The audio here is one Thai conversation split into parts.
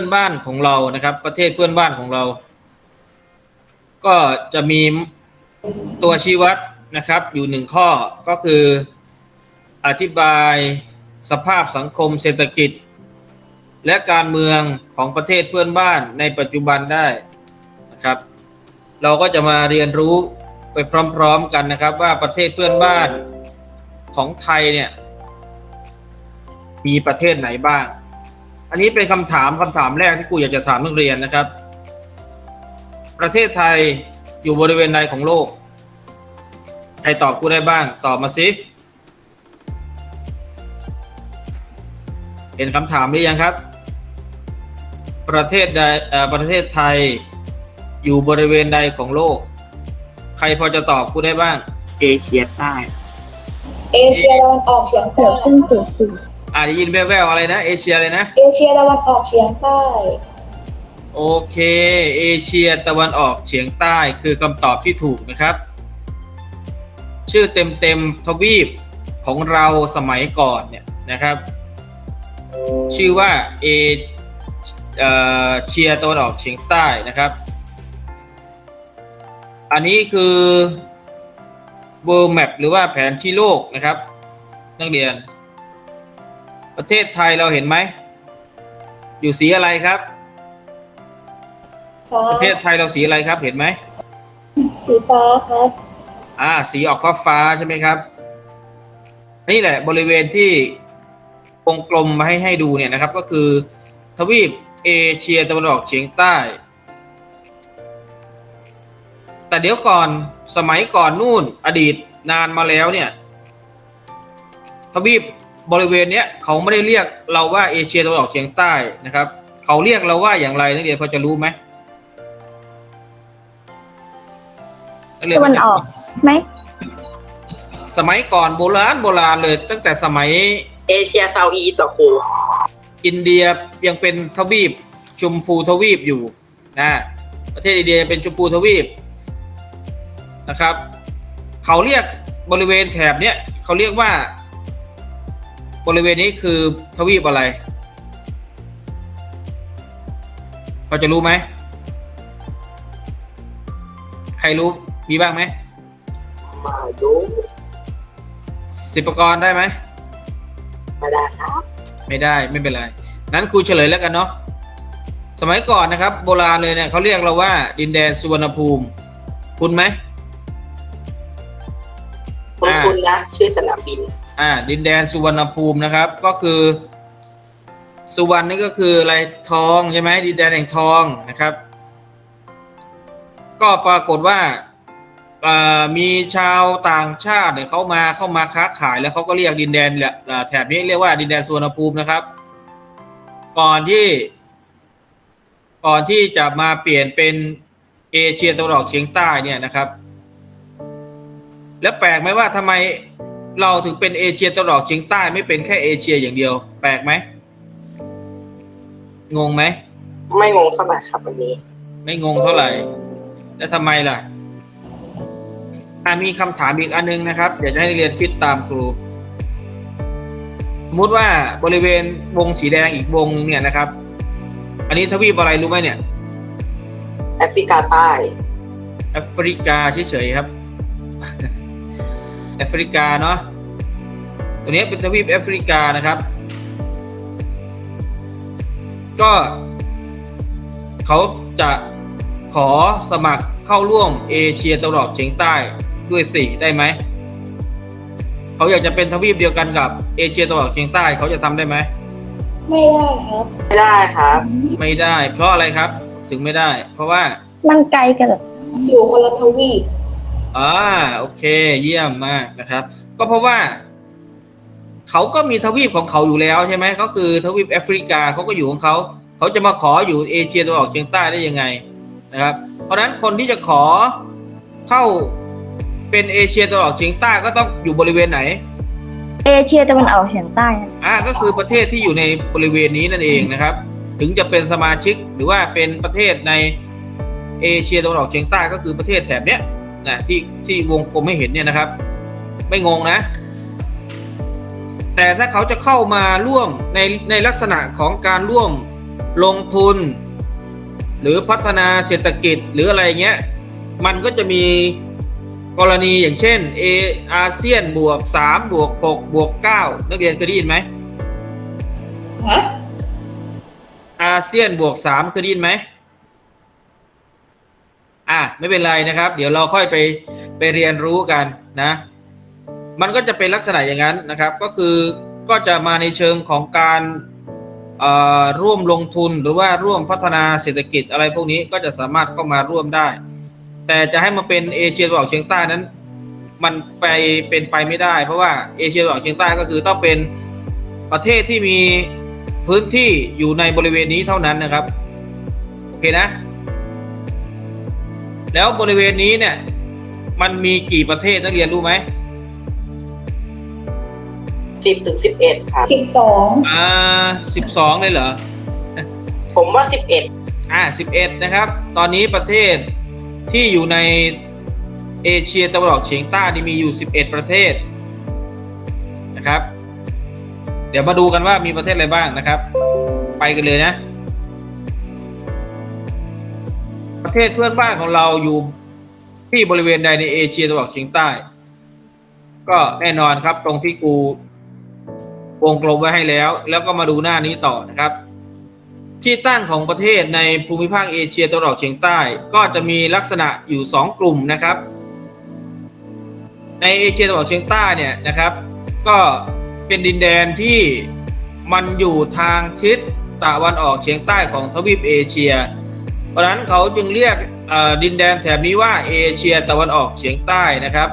อนบ้านของเรานะครับ ประเทศเพื่อนบ้านของเรา ก็จะมีตัวชี้วัดนะครับ อยู่หนึ่งข้อก็คืออธิบายสภาพสังคมเศรษฐกิจ และการเมืองของประเทศเพื่อนบ้านในปัจจุบันได้นะครับ เราก็จะมาเรียนรู้ไปพร้อม ๆ กันนะครับ ว่าประเทศเพื่อนบ้านของไทยเนี่ยมีประเทศไหนบ้าง อันนี้เป็นคำถามคำถามแรกที่ครูอยากจะถามนักเรียนนะครับ ประเทศไทยอยู่บริเวณใดของโลก ใครตอบกูได้บ้าง ตอบมาสิ เห็นคำถามหรือยังครับ ประเทศใดเอ่อประเทศไทยอยู่บริเวณใดของโลก ใครพอจะตอบกูได้บ้าง เอเชียใต้ เอเชียตะวันออกเฉียงเหนืใต้อเส้นศูนย์สูตร อ่าได้ยินแว่วๆอะไรนะ เอเชียเลยนะ เอเชียตะวันออกเฉียงใต้ โอเค เอเชียตะวันออกเฉียงใต้คือคำตอบที่ถูกนะครับ ชื่อเต็มๆทวีปของเราสมัยก่อนเนี่ยนะครับ ชื่อว่าเอเอ่อเชียตะวันออกเฉียงใต้นะครับ อันนี้คือ World Map หรือว่าแผนที่โลกนะครับ นักเรียน ประเทศไทยเราเห็นไหม อยู่สีอะไรครับ ฟ้าประเทศไทยเราสีอะไรครับ เห็นไหม สีฟ้าครับ อ่า สีออกฟ้าฟ้าๆใช่ไหมครับ นี่แหละบริเวณที่วงกลมมาให้ให้ดูเนี่ยนะครับ ก็คือ ทวีปเอเชียตะวันออกเฉียงใต้ แต่เดี๋ยวก่อนสมัยก่อนนู่นอดีตนานมาแล้วเนี่ย ทวีป บริเวณเนี้ยเขาไม่ได้เรียกเราว่าเอเชียตะวันออกเฉียงใต้นะครับ เขาเรียกเราว่าอย่างไรนักเรียนพอจะรู้ไหมกเรียตะวันออกไหมสมัยก่อนโบราณโบราณเลย ตั้งแต่สมัยเอเชียเซาท์อีสต์เหรอครูอินเดียยังเป็นทวีปชมพูทวีปอยู่นะประเทศอินเดียเป็นชมพูทวีปนะครับ เขาเรียกบริเวณแถบเนี้ยเขาเรียกว่า บริเวณนี้คือทวีปอะไรพอจะรู้ไหม ใครรู้ มีบ้างไหมมาดูสิบประกรณ์ได้ไหม ไม่ได้ครับ ไม่ได้ไม่เป็นไร นั้นครูเฉลยแล้วกันเนาะ สมัยก่อนนะครับ โบราณเลยเนี่ยเขาเรียกเราว่า ดินแดนสุวรรณภูมิ คุณไหมคุณอ่าคุณนะชื่อสนามบิน อ่าดินแดนสุวรรณภูมินะครับ ก็คือ สุวรรณนี่ก็คืออะไรทองใช่ไหมดินแดนแห่งทองนะครับ ก็ปรากฏว่าามีชาวต่างชาติเนี่ยเขามาเข้ามาค้าขายแล้วเขาก็เรียกดินแดนแหละแถบนี้เรียกว่าดินแดนสุวรรณภูมินะครับ ก่อนที่ ก่อนที่จะมาเปลี่ยนเป็นเอเชียตะวันออกเฉียงใต้เนี่ยนะครับ แล้วแปลกไหมว่าทำไม เราถึงเป็นเอเชียตะวันออกเฉียงใต้ไม่เป็นแค่เอเชียอย่างเดียว แปลกไหมงงไหมไม่งงเท่าไหร่ครับวันนี้ ไม่งงเท่าไหร่ แล้วทำไมล่ะอะมีคำถามอีกอันนึงนะครับ เดี๋ยวจะให้นักเรียนคิดตามครูสมมติว่าบริเวณวงสีแดงอีกวงหนึงเนี่ยนะครับ อันนี้ทวีปอะไรรู้ไหมเนี่ย แอฟริกาใต้ แอฟริกาเฉยๆครับ แอฟริกาเนาะตัวนี้เป็นทวีปแอฟริกานะครับ ก็เขาจะขอสมัครเข้าร่วมเอเชียตะวันออกเฉียงใต้ด้วยสิได้ไหม เขาอยากจะเป็นทวีปเดียวกันกับเอเชียตะวันออกเฉียงใต้เขาจะทำได้ไหม ไม่ได้ครับ ไม่ได้ครับ ไม่ได้ เพราะอะไรครับ ถึงไม่ได้ เพราะว่ามันไกลกันเหรออยู่คนละทวีป อ่าโอเค เยี่ยมมากนะครับ ก็เพราะว่า เขาก็มีทวีปของเขาอยู่แล้วใช่ไหมเขาคือทวีปแอฟริกาเขาก็อยู่ของเขาเขาจะมาขออยู่เอเชียตะวันออกเฉียงใต้ได้ยังไงนะครับ เพราะฉะนั้นคนที่จะขอเข้าเป็นเอเชียตะวันออกเฉียงใต้ก็ต้องอยู่บริเวณไหน เอเชียตะวันออกเฉียงใต้นะอ่าก็คือประเทศที่อยู่ในบริเวณนี้นั่นเองนะครับ ถึงจะเป็นสมาชิกหรือว่าเป็นประเทศในเอเชียตะวันออกเฉียงใต้ก็คือประเทศแถบเนี้ย นะที่ที่วงกลมให้เห็นเนี่ยนะครับ ไม่งงนะ แต่ถ้าเขาจะเข้ามาร่วมในในลักษณะของการร่วมลงทุน หรือพัฒนาเศรษฐกิจหรืออะไรเงี้ย มันก็จะมีกรณีอย่างเช่นเออาเซียนบวกสามบวกหกบวกเก้านักเรียนเคยได้ยินไหมฮะอาเซียนบวกสามเคยได้ยินไหม อะไม่เป็นไรนะครับ เดี๋ยวเราค่อยไปไปเรียนรู้กันนะ มันก็จะเป็นลักษณะอย่างนั้นนะครับ ก็คือก็จะมาในเชิงของการร่วมลงทุนหรือว่าร่วมพัฒนาเศรษฐกิจอะไรพวกนี้ก็จะสามารถเข้ามาร่วมได้ แต่จะให้มาเป็นเอเชียตะวันออกเฉียงใต้นั้น มันไปเป็นไปไม่ได้ เพราะว่าเอเชียตะวันออกเฉียงใต้ก็คือต้องเป็นประเทศที่มีพื้นที่อยู่ในบริเวณนี้เท่านั้นนะครับ โอเคนะ แล้วบริเวณนี้เนี่ย มันมีกี่ประเทศนักเรียนรู้ไหมสิบถึงสิบเอ็ดครับสิบสองอ่าสิบสองเลยเหรอ ผมว่าสิบเอ็ดอ่าสิบเอ็ดนะครับ ตอนนี้ประเทศที่อยู่ในเอเชียตะวันออกเฉียงใต้นี่มีอยู่สิบเอ็ดประเทศนะครับ เดี๋ยวมาดูกันว่ามีประเทศอะไรบ้างนะครับ ไปกันเลยนะ ประเทศเพื่อนบ้านของเราอยู่ที่บริเวณใดในเอเชียตะวันออกเฉียงใต้ ก็แน่นอนครับตรงที่กูวงกลมไว้ให้แล้ว แล้วก็มาดูหน้านี้ต่อนะครับ ที่ตั้งของประเทศในภูมิภาคเอเชียตะวันออกเฉียงใต้ ก็จะมีลักษณะอยู่ 2 กลุ่มนะครับ ในเอเชียตะวันออกเฉียงใต้เนี่ยนะครับ ก็เป็นดินแดนที่มันอยู่ทางทิศตะวันออกเฉียงใต้ของทวีปเอเชีย เพราะฉะนั้นเขาจึงเรียกดินแดนแถบนี้ว่าเอเชียตะวันออกเฉียงใต้นะครับ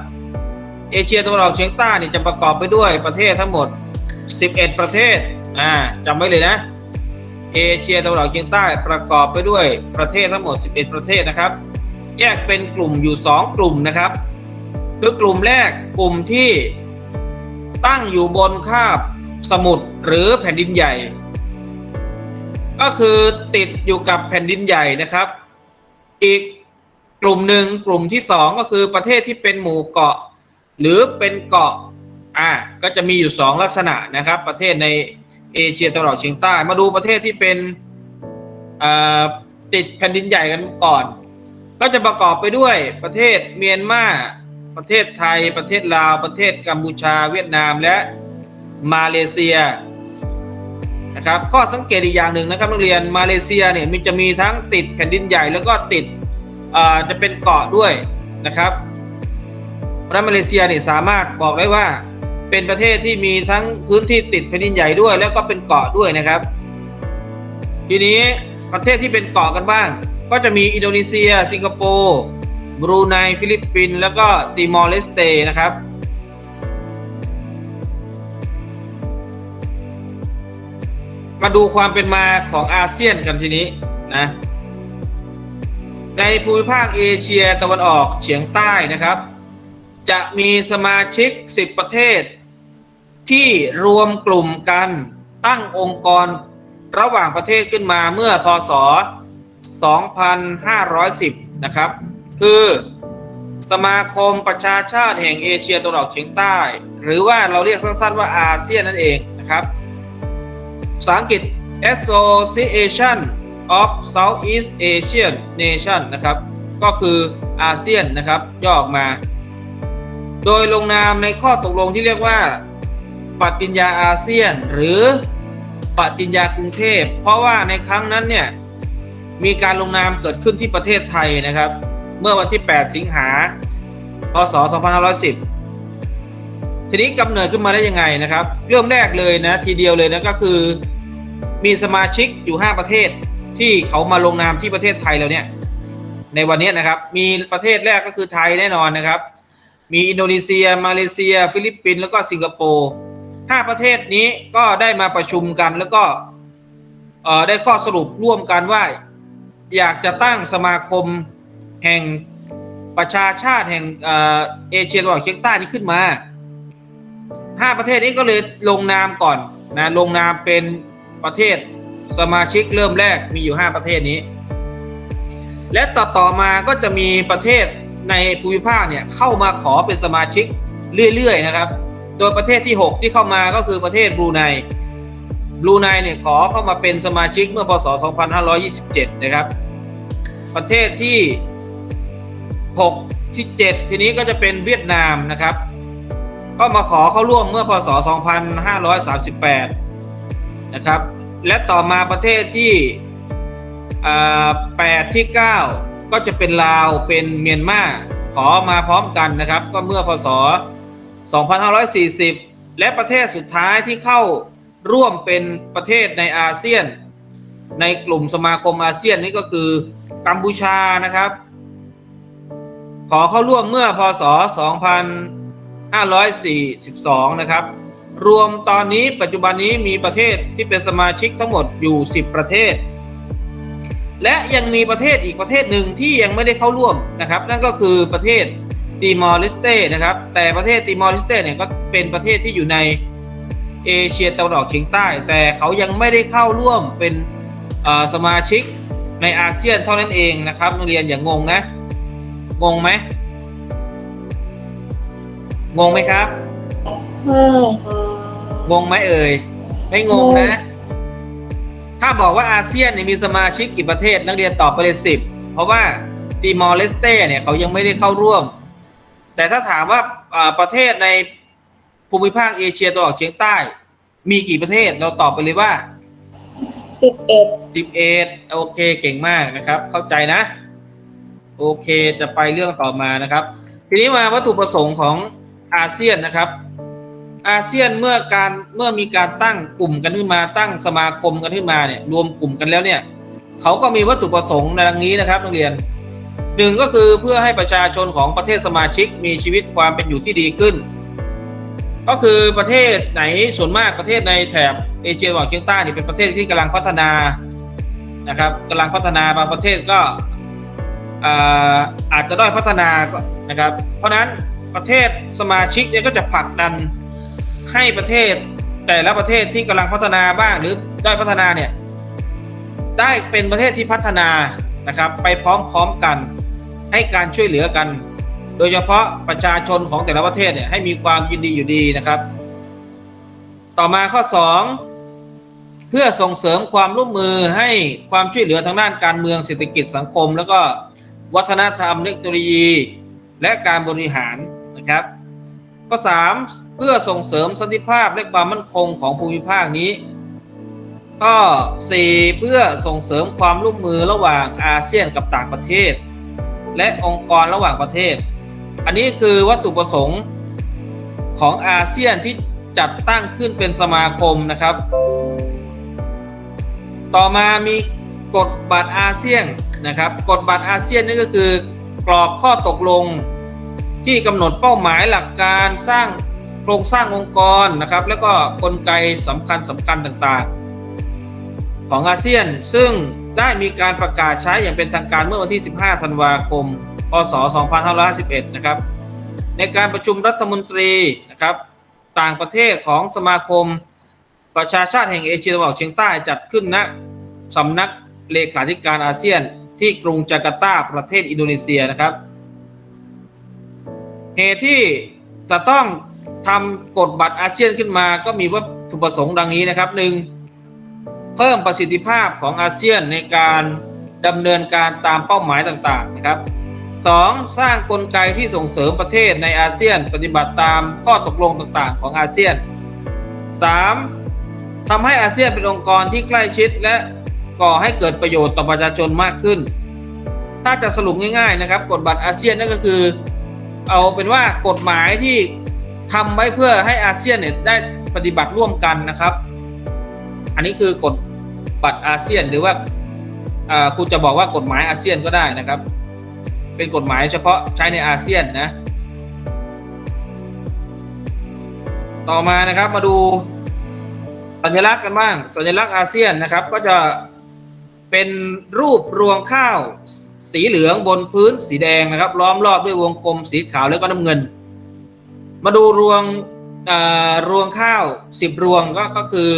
เอเชียตะวันออกเฉียงใต้นี่จะประกอบไปด้วยประเทศทั้งหมด 11 ประเทศอ่าจำไว้เลยนะเอเชียตะวันออกเฉียงใต้ประกอบไปด้วยประเทศทั้งหมด 11 ประเทศนะครับ แยกเป็นกลุ่มอยู่ 2 กลุ่มนะครับ คือกลุ่มแรกกลุ่มที่ตั้งอยู่บนคาบสมุทรหรือแผ่นดินใหญ่ ก็คือติดอยู่กับแผ่นดินใหญ่นะครับ อีกกลุ่มหนึ่งกลุ่มที่สองก็คือประเทศที่เป็นหมู่เกาะ หรือเป็นเกาะอ่าก็จะมีอยู่สองลักษณะนะครับ ประเทศในเอเชียตะวันออกเฉียงใต้ มาดูประเทศที่เป็นติดแผ่นดินใหญ่กันก่อน ก็จะประกอบไปด้วยประเทศเมียนมาประเทศไทย ประเทศลาว ประเทศกัมพูชา เวียดนามและมาเลเซีย นะครับข้อสังเกตอีกอย่างหนึ่งนะครับนักเรียนมาเลเซียเนี่ยมันจะมีทั้งติดแผ่นดินใหญ่แล้วก็ติดจะเป็นเกาะด้วยนะครับเพราะฉะนั้นมาเลเซียเนี่ยสามารถบอกได้ว่าเป็นประเทศที่มีทั้งพื้นที่ติดแผ่นดินใหญ่ด้วย แล้วก็เป็นเกาะด้วยนะครับ ทีนี้ประเทศที่เป็นเกาะกันบ้าง ก็จะมีอินโดนีเซีย สิงคโปร์บรูไนฟิลิปปินส์แล้วก็ติมอร์เลสเตนะครับ มาดูความเป็นมาของอาเซียนกันทีนี้นะ ในภูมิภาคเอเชียตะวันออกเฉียงใต้นะครับ จะมีสมาชิก 10 ประเทศ ที่รวมกลุ่มกันตั้งองค์กรระหว่างประเทศขึ้นมาเมื่อพศ 2510 นะครับ คือสมาคมประชาชาติแห่งเอเชียตะวันออกเฉียงใต้ หรือว่าเราเรียกสั้นๆว่าอาเซียนนั่นเองนะครับ ภาษาอังกฤษ Association of Southeast Asian Nation นะครับ ก็คืออาเซียนนะครับ ย่อออกมา โดยลงนามในข้อตกลงที่เรียกว่า ปฏิญญาอาเซียน หรือปฏิญญากรุงเทพ เพราะว่าในครั้งนั้นเนี่ยมีการลงนามเกิดขึ้นที่ประเทศไทยนะครับ เมื่อวันที่ 8 สิงหา พศ 2510 ทีนี้กำเนิดขึ้นมาได้ยังไงนะครับ เริ่มแรกเลยนะทีเดียวเลยนะก็คือ มีสมาชิกอยู่ 5 ประเทศที่เขามาลงนามที่ประเทศไทยแล้วเนี่ย ในวันนี้นะครับ มีประเทศแรกก็คือไทยแน่นอนนะครับ มีอินโดนีเซีย มาเลเซีย ฟิลิปปินส์แล้วก็สิงคโปร์ห้าประเทศนี้ก็ได้มาประชุมกันแล้วก็ได้ข้อสรุปร่วมกันว่า อยากจะตั้งสมาคมแห่งประชาชาติแห่งเอเอเชียตะวันออกเฉียงใต้นี้ขึ้นมา ห้าประเทศนี้ก็เลยลงนามก่อนนะลงนามเป็นประเทศสมาชิกเริ่มแรกมีอยู่ห้าประเทศนี้ และต่อต่อมาก็จะมีประเทศในภูมิภาคเนี่ยเข้ามาขอเป็นสมาชิกเรื่อยๆนะครับ โดยประเทศที่ 6 ที่เข้ามาก็คือประเทศบรูไนบรูไนเนี่ยขอเข้ามาเป็นสมาชิกเมื่อพศ 2527 นะครับ ประเทศที่ 6 ที่ 7 ทีนี้ก็จะเป็นเวียดนามนะครับ ก็มาขอเข้าร่วมเมื่อพศ 2538 นะครับ และต่อมาประเทศที่ 8 ที่ 9 ก็จะเป็นลาวเป็นเมียนมาขอมาพร้อมกันนะครับ ก็เมื่อพศ 2540 และประเทศสุดท้ายที่เข้าร่วมเป็นประเทศในอาเซียน ในกลุ่มสมาคมอาเซียนนี่ก็คือกัมพูชานะครับ ขอเข้าร่วมเมื่อพศ 2542 นะครับ รวมตอนนี้ปัจจุบันนี้มีประเทศที่เป็นสมาชิกทั้งหมดอยู่ 10 ประเทศ และยังมีประเทศอีกประเทศหนึ่งที่ยังไม่ได้เข้าร่วมนะครับ นั่นก็คือประเทศติมอร์เลสเต้นะครับ แต่ประเทศติมอร์เลสเต้เนี่ยก็เป็นประเทศที่อยู่ในเอเชียตะวันออกเฉียงใต้ แต่เขายังไม่ได้เข้าร่วมเป็นสมาชิกในอาเซียนเท่านั้นเองนะครับนักเรียนอย่างงงนะ งงไหม งงไหมครับงงไหมเอ่ย ไม่งงนะ ถ้าบอกว่าอาเซียนเนี่ยมีสมาชิกกี่ประเทศนักเรียนตอบไปเลยสิบ เพราะว่าติมอร์เลสเต้เนี่ยเขายังไม่ได้เข้าร่วม แต่ถ้าถามว่าอ่าประเทศในภูมิภาคเอเชียตะวันออกเฉียงใต้ มีกี่ประเทศเราตอบไปเลยว่าสิบเอ็ดสิบเอ็ดโอเคเก่งมากนะครับ เข้าใจนะ โอเคจะไปเรื่องต่อมานะครับ ทีนี้มาวัตถุประสงค์ของ อาเซียนนะครับ อาเซียนเมื่อการเมื่อมีการตั้งกลุ่มกันขึ้นมาตั้งสมาคมกันขึ้นมาเนี่ยรวมกลุ่มกันแล้วเนี่ยเขาก็มีวัตถุประสงค์ในดังนี้นะครับนักเรียนหนึ่งก็คือเพื่อให้ประชาชนของประเทศสมาชิกมีชีวิตความเป็นอยู่ที่ดีขึ้น ก็คือประเทศไหนส่วนมากประเทศในแถบเอเชียตะวันออกเฉียงใต้นี่เป็นประเทศที่กำลังพัฒนานะครับกำลังพัฒนาบางประเทศก็อาอาจจะด้อยพัฒนาก็นะครับ เพราะฉะนั้น ประเทศสมาชิกเนี่ยก็จะผลักดันให้ประเทศแต่ละประเทศที่กำลังพัฒนาบ้างหรือได้พัฒนาเนี่ยได้เป็นประเทศที่พัฒนานะครับ ไปพร้อมๆกันให้การช่วยเหลือกัน โดยเฉพาะประชาชนของแต่ละประเทศเนี่ยให้มีความยินดีอยู่ดีนะครับ ต่อมาข้อ 2 เพื่อส่งเสริมความร่วมมือให้ความช่วยเหลือทางด้านการเมืองเศรษฐกิจสังคม แล้วก็วัฒนธรรมเทคโนโลยี และการบริหาร ครับ ข้อ 3 เพื่อส่งเสริมสันติภาพและความมั่นคงของภูมิภาคนี้ ข้อ 4 เพื่อส่งเสริมความร่วมมือระหว่างอาเซียนกับต่างประเทศ และองค์กรระหว่างประเทศ อันนี้คือวัตถุประสงค์ของอาเซียนที่จัดตั้งขึ้นเป็นสมาคมนะครับ ต่อมามีกฎบัตรอาเซียนนะครับ กฎบัตรอาเซียนนี่ก็คือกรอบข้อตกลง ที่กำหนดเป้าหมายหลักการสร้างโครงสร้างองค์กรนะครับ แล้วก็กลไกสำคัญสำคัญต่างๆ ของอาเซียน ซึ่งได้มีการประกาศใช้อย่างเป็นทางการเมื่อวันที่ 15 ธันวาคม พศ 2551 นะครับ ในการประชุมรัฐมนตรีนะครับ ต่างประเทศของสมาคม ประชาชาติแห่งเอเชียตะวันออกเฉียงใต้จัดขึ้นณสำนักเลขาธิการอาเซียน ที่กรุงจาการ์ตาประเทศอินโดนีเซียนะครับ เหตุที่จะต้องทำกฎบัตรอาเซียนขึ้นมาก็มีวัตถุประสงค์ดังนี้นะครับหนึ่งเพิ่มประสิทธิภาพของอาเซียนในการดำเนินการตามเป้าหมายต่างๆนะครับ 2. สร้างกลไกที่ส่งเสริมประเทศในอาเซียน ปฏิบัติตามข้อตกลงต่างๆ ของอาเซียน 3. ทำให้อาเซียนเป็นองค์กรที่ใกล้ชิดและก่อให้เกิดประโยชน์ต่อประชาชนมากขึ้น ถ้าจะสรุปง่ายๆนะครับ กฎบัตรอาเซียนนั่นก็คือ เอาเป็นว่ากฎหมายที่ทำไว้เพื่อให้อาเซียนเนี่ยได้ปฏิบัติร่วมกันนะครับ อันนี้คือกฎบัตรอาเซียนหรือว่าคุณจะบอกว่ากฎหมายอาเซียนก็ได้นะครับ เป็นกฎหมายเฉพาะใช้ในอาเซียนนะ ต่อมานะครับมาดูสัญลักษณ์กันบ้าง สัญลักษณ์อาเซียนนะครับ ก็จะเป็นรูปรวงข้าว สีเหลืองบนพื้นสีแดงนะครับ ล้อมรอบด้วยวงกลมสีขาวแล้วก็น้ำเงิน มาดูรวงรวงข้าวสิบรวงก็ก็คือ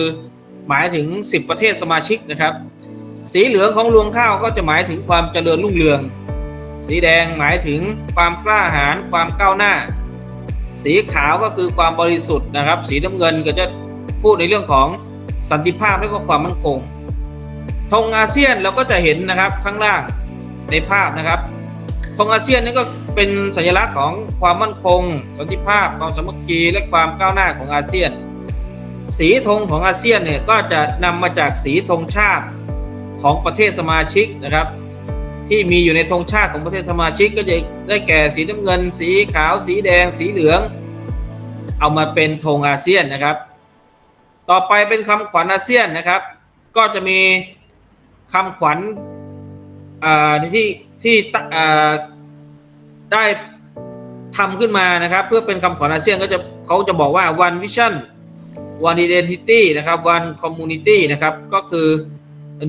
หมายถึงสิบประเทศสมาชิกนะครับ สีเหลืองของรวงข้าวก็จะหมายถึงความเจริญรุ่งเรือง สีแดงหมายถึงความกล้าหาญความก้าวหน้า สีขาวก็คือความบริสุทธิ์นะครับ สีน้ำเงินก็จะพูดในเรื่องของสันติภาพและก็ความมั่นคงธงอาเซียนเราก็จะเห็นนะครับข้างล่าง ในภาพนะครับธงอาเซียนนี่ก็เป็นสัญลักษณ์ของความมั่นคงสันติภาพความสามัคคีและความก้าวหน้าของอาเซียน สีธงของอาเซียนเนี่ยก็จะนำมาจากสีธงชาติของประเทศสมาชิกนะครับ ที่มีอยู่ในธงชาติของประเทศสมาชิกก็จะได้แก่สีน้ำเงิน สีขาว สีแดง สีเหลือง เอามาเป็นธงอาเซียนนะครับ ต่อไปเป็นคำขวัญอาเซียนนะครับ ก็จะมีคำขวัญ อ่าที่ที่อ่าได้ทำขึ้นมานะครับ เพื่อเป็นคำขวัญอาเซียนก็จะเขาจะบอกว่า one vision one identity นะครับ one community นะครับ ก็คือ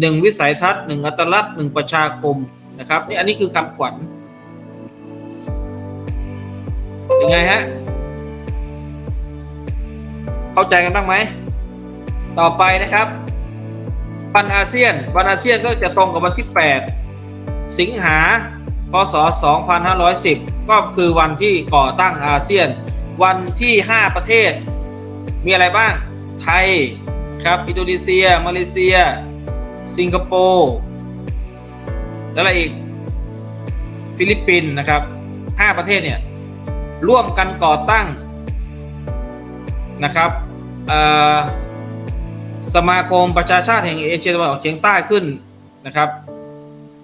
หนึ่งวิสัยทัศน์หนึ่งอัตลักษณ์หนึ่งประชาคมนะครับนี่อันนี้คือคำขวัญเป็นไงฮะ เข้าใจกันบ้างไหม ต่อไปนะครับวันอาเซียนวันอาเซียนก็จะตรงกับวันที่ 8 สิงหาพศ 2510 ก็คือวันที่ก่อตั้งอาเซียน วันที่ 5 ประเทศ มีอะไรบ้าง ไทยครับ อินโดนีเซีย มาเลเซีย สิงคโปร์แล้วอะไรอีก ฟิลิปปินส์นะครับ 5 ประเทศเนี่ย ร่วมกันก่อตั้งนะครับอ่อสมาคมประชาชาติแห่งเอเชียตะวันออกเฉียงใต้ขึ้นนะครับ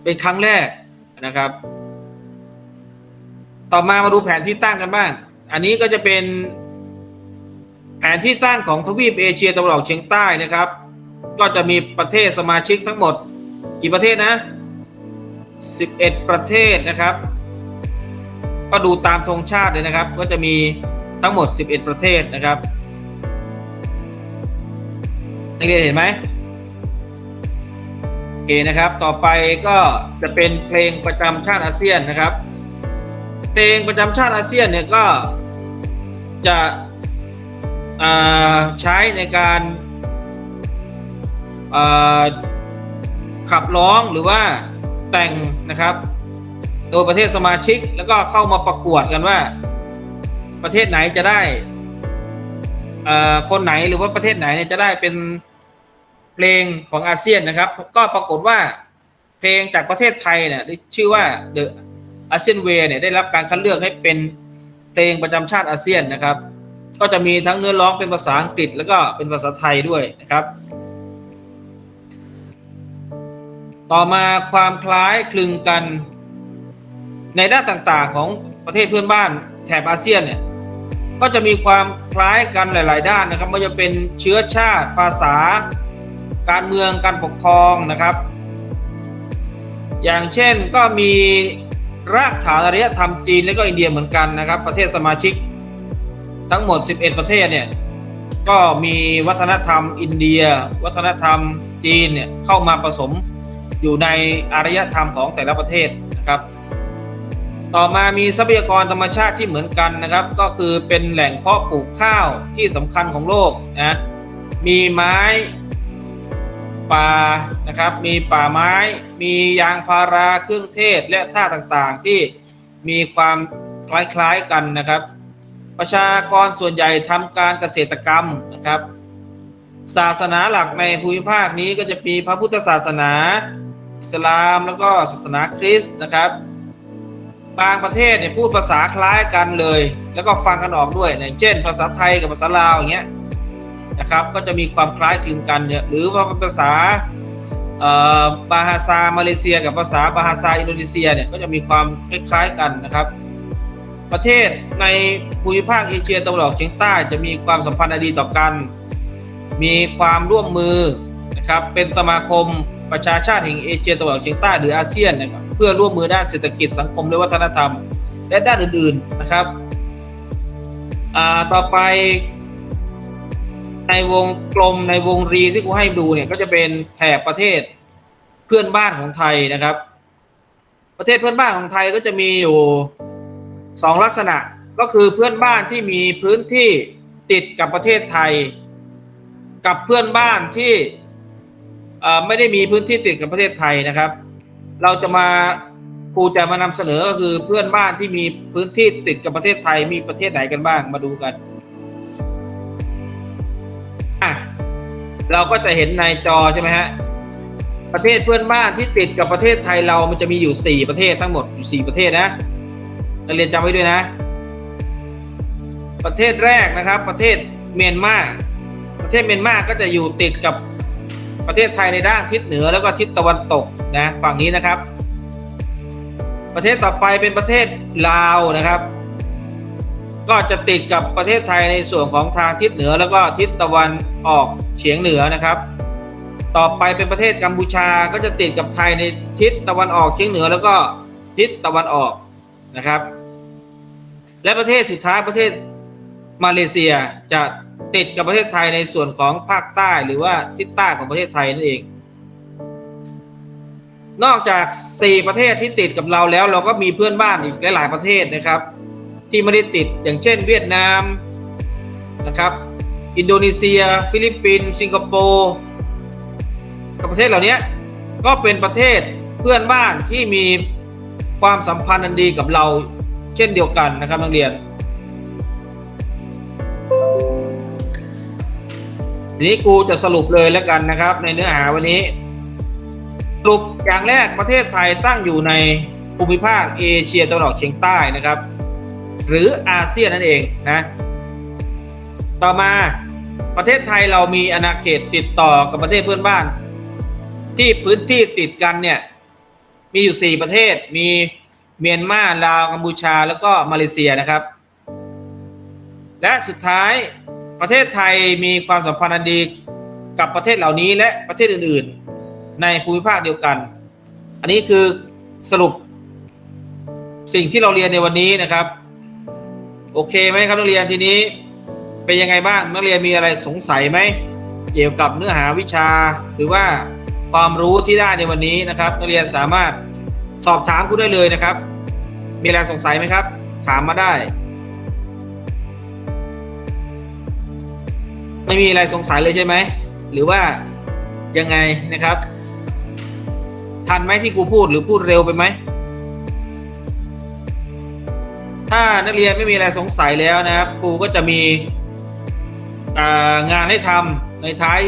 เป็นครั้งแรกนะครับ ต่อมามาดูแผนที่ตั้งกันบ้าง อันนี้ก็จะเป็นแผนที่ตั้งของทวีปเอเชียตะวันออกเฉียงใต้นะครับ ก็จะมีประเทศสมาชิกทั้งหมด กี่ประเทศนะ 11 ประเทศนะครับ ก็ดูตามธงชาติเลยนะครับ ก็จะมีทั้งหมด 11 ประเทศนะครับนักเรียนเห็นไหม เคนะครับ ต่อไปก็จะเป็นเพลงประจำชาติอาเซียนนะครับ เพลงประจำชาติอาเซียนเนี่ยก็จะใช้ในการขับร้องหรือว่าแต่งนะครับ โดยประเทศสมาชิกแล้วก็เข้ามาประกวดกันว่า ประเทศไหนจะได้คนไหนหรือว่าประเทศไหนเนี่ยจะได้เป็น เพลงของอาเซียนนะครับ ก็ปรากฏว่าเพลงจากประเทศไทยเนี่ยชื่อว่า The ASEAN Way เนี่ยได้รับการคัดเลือกให้เป็นเพลงประจำชาติอาเซียนนะครับ ก็จะมีทั้งเนื้อร้องเป็นภาษาอังกฤษ แล้วก็เป็นภาษาไทยด้วยนะครับ ต่อมาความคล้ายคลึงกันในด้านต่างๆของประเทศเพื่อนบ้านแถบอาเซียนเนี่ยก็จะมีความคล้ายกันหลาย ๆ ด้านนะครับไม่ว่าจะเป็นเชื้อชาติภาษา การเมืองการปกครองนะครับ อย่างเช่นก็มีรากฐานอารยธรรมจีนและก็อินเดียเหมือนกันนะครับ ประเทศสมาชิกทั้งหมด 11 ประเทศเนี่ยก็มีวัฒนธรรมอินเดีย วัฒนธรรมจีนเนี่ยเข้ามาผสมอยู่ในอารยธรรมของแต่ละประเทศนะครับ ต่อมามีทรัพยากรธรรมชาติที่เหมือนกันนะครับ ก็คือเป็นแหล่งเพาะปลูกข้าวที่สำคัญของโลกนะมีไม้ ป่านะครับ มีป่าไม้ มียางพาราเครื่องเทศและท่าต่างๆที่มีความคล้ายๆกันนะครับ ประชากรส่วนใหญ่ทำการเกษตรกรรมนะครับ ศาสนาหลักในภูมิภาคนี้ก็จะมีพระพุทธศาสนา อิสลามแล้วก็ศาสนาคริสต์นะครับ บางประเทศเนี่ยพูดภาษาคล้ายกันเลย แล้วก็ฟังกันออกด้วยอย่างเช่น ภาษาไทยกับภาษาลาวอย่างเงี้ย นะครับ ก็จะมีความคล้ายคลึงกันเนี่ยหรือว่าภาษาบาฮาซามาเลเซีย กับภาษาบาฮาซาอินโดนีเซียเนี่ยก็จะมีความคล้ายๆกันนะครับ ประเทศในภูมิภาคเอเชียตะวันออกเฉียงใต้จะมีความสัมพันธ์อดีต่อกัน มีความร่วมมือนะครับเป็นสมาคมประชาชาติแห่งเอเชียตะวันออกเฉียงใต้หรืออาเซียนนะครับเพื่อร่วมมือด้านเศรษฐกิจสังคมและวัฒนธรรม และด้านอื่นๆนะครับต่อไป ในวงกลมในวงรีที่กูให้ดูเนี่ยก็จะเป็นแถบประเทศเพื่อนบ้านของไทยนะครับ ประเทศเพื่อนบ้านของไทยก็จะมีอยู่สองลักษณะก็คือเพื่อนบ้านที่มีพื้นที่ติดกับประเทศไทย กับเพื่อนบ้านที่ไม่ได้มีพื้นที่ติดกับประเทศไทยนะครับ เราจะมาครูจะมานำเสนอก็คือเพื่อนบ้านที่มีพื้นที่ติดกับประเทศไทยมีประเทศไหนกันบ้างมาดูกัน อะเราก็จะเห็นในจอใช่ไหมฮะประเทศเพื่อนบ้านที่ติดกับประเทศไทยเรามันจะมีอยู่สี่ประเทศทั้งหมดอยู่สี่ประเทศนะนักเรียนจำไว้ด้วยนะ ประเทศแรกนะครับ ประเทศเมียนมาประเทศเมียนมาก็จะอยู่ติดกับประเทศไทยในด้านทิศเหนือแล้วก็ทิศตะวันตกนะฝั่งนี้นะครับ ประเทศต่อไปเป็นประเทศลาวนะครับ ก็จะติดกับประเทศไทยในส่วนของทางทิศเหนือแล้วก็ทิศตะวันออกเฉียงเหนือนะครับ ต่อไปเป็นประเทศกัมพูชาก็จะติดกับไทยในทิศตะวันออกเฉียงเหนือ แล้วก็ทิศตะวันออกนะครับ และประเทศสุดท้ายประเทศมาเลเซียจะติดกับประเทศไทยในส่วนของภาคใต้หรือว่าทิศใต้ของประเทศไทยนั่นเอง นอกจาก 4 ประเทศที่ติดกับเราแล้ว เราก็มีเพื่อนบ้านอีกหลาย ๆ ประเทศนะครับ ที่ไม่ได้ติดอย่างเช่นเวียดนามนะครับ อินโดนีเซีย ฟิลิปปินส์สิงคโปร์กับประเทศเหล่านี้ก็เป็นประเทศเพื่อนบ้านที่มีความสัมพันธ์อันดีกับเราเช่นเดียวกันนะครับนักเรียนทีนี้กูจะสรุปเลยแล้วกันนะครับ ในเนื้อหาวันนี้ สรุปอย่างแรกประเทศไทยตั้งอยู่ในภูมิภาคเอเชียตะวันออกเฉียงใต้นะครับ หรืออาเซียนนั่นเองนะ ต่อมาประเทศไทยเรามีอาณาเขตติดต่อกับประเทศเพื่อนบ้าน ที่พื้นที่ติดกันเนี่ยมีอยู่ 4 ประเทศมีเมียนมาลาวกัมพูชาแล้วก็มาเลเซียนะครับ และสุดท้ายประเทศไทยมีความสัมพันธ์อันดีกับประเทศเหล่านี้และประเทศอื่น ๆ ในภูมิภาคเดียวกัน อันนี้คือสรุปสิ่งที่เราเรียนในวันนี้นะครับ โอเคไหมครับนักเรียนทีนี้เป็นยังไงบ้างนักเรียนมีอะไรสงสัยไหมเกี่ยวกับเนื้อหาวิชา หรือว่าความรู้ที่ได้ในวันนี้นะครับ นักเรียนสามารถสอบถามครูได้เลยนะครับ มีอะไรสงสัยไหมครับ ถามมาได้ ไม่มีอะไรสงสัยเลยใช่ไหมหรือว่ายังไงนะครับ ทันไหมที่ครูพูดหรือพูดเร็วไปไหม ถ้านักเรียนไม่มีอะไรสงสัยแล้วนะครับครูก็จะมีงานให้ทำในท้าย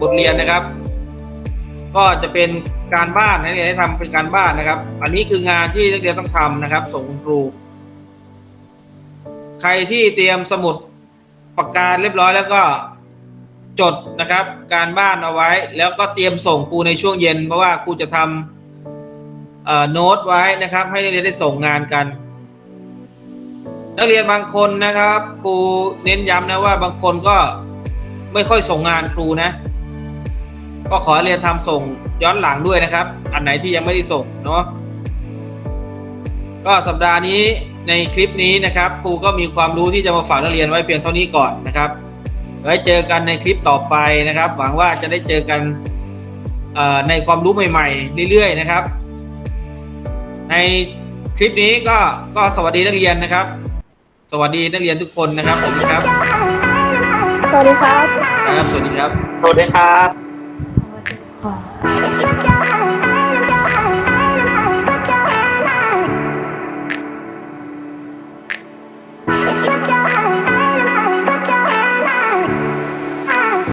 บทเรียนนะครับ ก็จะเป็นการบ้านนักเรียนให้ทำเป็นการบ้านนะครับ อันนี้คืองานที่นักเรียนต้องทำนะครับ ส่งครู ใครที่เตรียมสมุดปากกาเรียบร้อยแล้วก็จดนะครับ การบ้านเอาไว้ แล้วก็เตรียมส่งครูในช่วงเย็น เพราะว่าครูจะทำโน้ตไว้นะครับ ให้นักเรียนได้ส่งงานกัน นักเรียนบางคนนะครับ ครูเน้นย้ำนะว่าบางคนก็ไม่ค่อยส่งงานครูนะ ก็ขอเรียนทำส่งย้อนหลังด้วยนะครับ อันไหนที่ยังไม่ได้ส่งเนาะก็สัปดาห์นี้ในคลิปนี้นะครับ ครูก็มีความรู้ที่จะมาฝากนักเรียนไว้เพียงเท่านี้ก่อนนะครับไว้เจอกันในคลิปต่อไปนะครับ หวังว่าจะได้เจอกันในความรู้ใหม่ๆ เรื่อยๆนะครับ ในคลิปนี้ก็ก็สวัสดีนักเรียนนะครับ สวัสดีนักเรียนทุกคนนะครับผมนะครับ สวัสดีครับ ครับ สวัสดีครับ สวัสดีครับ